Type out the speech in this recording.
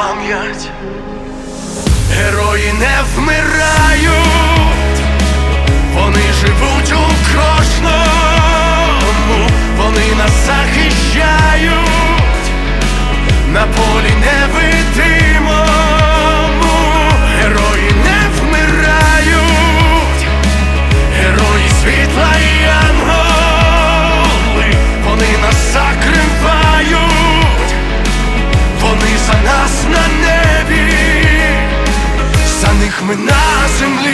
Пам'ять, герої не вмирають, ми на землі.